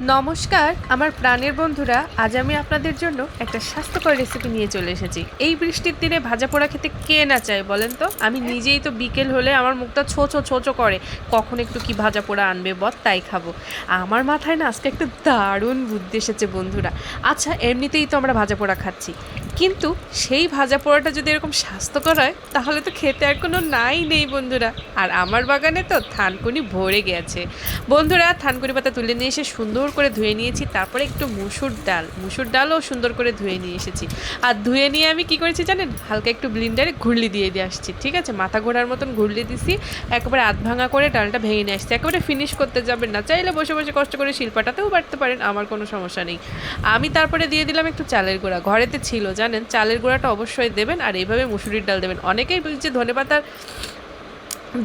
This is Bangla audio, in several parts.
নমস্কার, আমার প্রাণের বন্ধুরা, আজ আমি আপনাদের জন্য একটা স্বাস্থ্যকর রেসিপি নিয়ে চলে এসেছি। এই বৃষ্টির দিনে ভাজা পোড়া খেতে কে না চায় বলেন তো? আমি নিজেই তো বিকেল হলে আমার মুখটা ছো ছো ছো ছো করে। কখন একটু কি ভাজা পোড়া আনবে বল, তাই খাব। আমার মাথায় না আজকে একটা দারুণ বুদ্ধি এসেছে বন্ধুরা। আচ্ছা এমনিতেই তো আমরা ভাজা পোড়া খাচ্ছি। কিন্তু সেই ভাজা পোড়াটা যদি এরকম স্বাস্থ্যকর হয়, তাহলে তো খেতে আর কোনো নাই নেই বন্ধুরা। আর আমার বাগানে তো থানকুনি ভরে গেছে। বন্ধুরা, থানকুনি পাতা তুলে নিয়ে এসে সুন্দর করে ধুয়ে নিয়েছি, তারপরে একটু মুসুর ডাল। মুসুর ডালও সুন্দর করে ধুয়ে নিয়ে এসেছি। আর ধুয়ে নিয়ে আমি কি করেছি জানেন? হালকা একটু ব্লিন্ডারে ঘুরলি দিয়ে দিয়ে আসছি, ঠিক আছে? মাথা ঘোরার মতন ঘুরলি দিছি, একেবারে আধ ভাঙা করে ডালটা ভেঙে নিয়ে আসছি। একেবারে ফিনিশ করতে যাবেন না, চাইলে বসে বসে কষ্ট করে শিল্পাটাতেও বাড়তে পারেন, আমার কোনো সমস্যা নেই। আমি তারপরে দিয়ে দিলাম একটু চালের গোড়া, ঘরেতে ছিল, জানেন? চালের গুঁড়াটা অবশ্যই দেবেন আর এইভাবে মুসুরির ডাল দেবেন। অনেকেই বলছে ধনে পাতার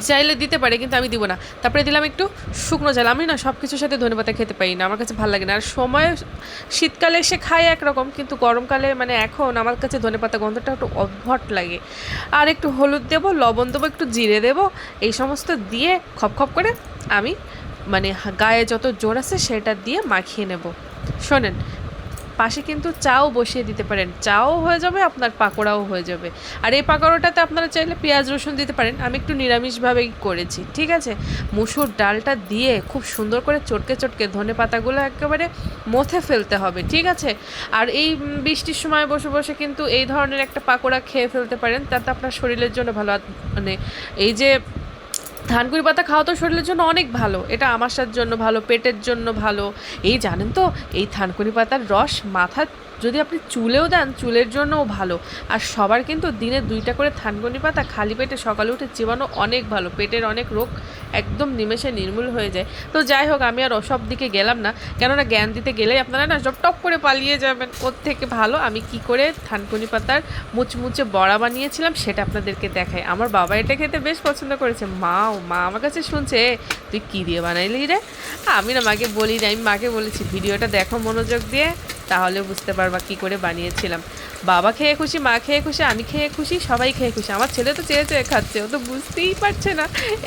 চাইলে দিতে পারে, কিন্তু আমি দিব না। তারপরে দিলাম একটু শুকনো ঝাল আমি না সব কিছুর সাথে ধনেপাতা খেতে পারি না, আমার কাছে ভালো লাগে না। আর সময়, শীতকালে সে খায় একরকম, কিন্তু গরমকালে মানে এখন আমার কাছে ধনেপাতা গন্ধটা একটু অভট লাগে। আর একটু হলুদ দেবো, লবণ দেবো, একটু জিরে দেবো, এই সমস্ত দিয়ে খপ খপ করে আমি মানে গায়ে যত জোর আছে সেটা দিয়ে মাখিয়ে নেব। শোনেন পাশে কিন্তু চাও বসিয়ে দিতে পারেন। চাও হয়ে যাবে, আপনার পাকোড়াও হয়ে যাবে। আর এই পাকোড়াটাতে আপনারা চাইলে পেঁয়াজ, রসুন দিতে পারেন। আমি একটু নিরামিষভাবেই করেছি, ঠিক আছে? মুসুর ডালটা দিয়ে খুব সুন্দর করে চটকে চটকে ধনে পাতাগুলো একেবারে মথে ফেলতে হবে, ঠিক আছে? আর এই বৃষ্টির সময় বসে বসে কিন্তু এই ধরনের একটা পাকোড়া খেয়ে ফেলতে পারেন। তাতে আপনার শরীরের জন্য ভালো। মানে এই যে ধানকুড়ি পাতা খাওয়া তো শরীরের জন্য অনেক ভালো। এটা আমাশার জন্য ভালো, পেটের জন্য ভালো। এই জানেন তো, এই থানকুনি পাতার রস মাথা যদি আপনি চুলেও দেন, চুলের জন্যও ভালো। আর সবার কিন্তু দিনে দুইটা করে থানকুনি পাতা খালি পেটে সকালে উঠে চিবানো অনেক ভালো। পেটের অনেক রোগ একদম নিমেষে নির্মূল হয়ে যায়। তো যাই হোক, আমি আর ওসব দিকে গেলাম না। কেননা জ্ঞান দিতে গেলেই আপনারা না সব টপ করে পালিয়ে যাবেন। ওর থেকে ভালো আমি কি করে থানকুনি পাতার মুচমুচে বড়া বানিয়েছিলাম সেটা আপনাদেরকে দেখাই। আমার বাবা এটা খেতে বেশ পছন্দ করেছে। মাও মা আমার কাছে শুনছে তুই কী দিয়ে বানাইলি রে? আমি না মাকে বলি না আমি মাকে বলেছি, ভিডিওটা দেখো মনোযোগ দিয়ে। তাহলে বুঝতে পারবা কি করে বানিয়েছিলাম। বাবা খেয়ে খুশি, মা খেয়ে খুশি, আমি খেয়ে খুশি, সবাই খেয়ে খুশি। আমার ছেলে তো চেয়ে চেয়ে খাচ্ছে, ও তো বুঝতেই পারছে না।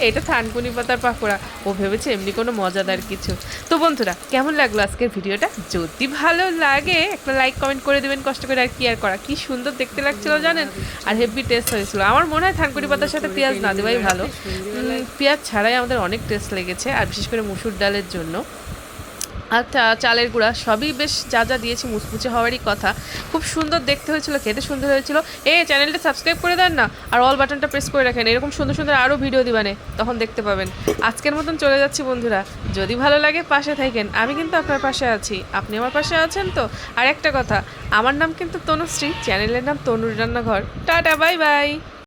এটা থানকুনি পাতার পাকোড়া। ও ভেবেছে এমনি কোনো মজাদার কিছু। তো বন্ধুরা, কেমন লাগল আজকের ভিডিওটা? যদি ভালো লাগে, একটা লাইক কমেন্ট করে দেবেন, কষ্ট করে আর কি আর করা? কি সুন্দর দেখতে লাগছিল জানেন? আর হেভি টেস্ট হয়েছিল। আমার মনে হয় থানকুনি পাতার সাথে পেঁয়াজ না দেওয়াই ভালো। পেঁয়াজ ছাড়াই আমাদের অনেক টেস্ট লেগেছে, আর বিশেষ করে মুসুর ডালের জন্য। আর চালের গুঁড়া সবই বেশ যা যা দিয়েছি, মুচমুচে হওয়ারই কথা। খুব সুন্দর দেখতে হয়েছিল, খেতে সুন্দর হয়েছিল। এ, চ্যানেলটা সাবস্ক্রাইব করে দেন না, আর অল বাটনটা প্রেস করে রাখেন। এরকম সুন্দর সুন্দর আরও ভিডিও দিবানে, তখন দেখতে পাবেন। আজকের মতন চলে যাচ্ছি, বন্ধুরা। যদি ভালো লাগে, পাশে থাকেন। আমি কিন্তু আপনার পাশে আছি। আপনি আমার পাশে আছেন তো? আর একটা কথা, আমার নাম কিন্তু তনুশ্রী চ্যানেলের নাম তনুর রান্নাঘর। Tata bye bye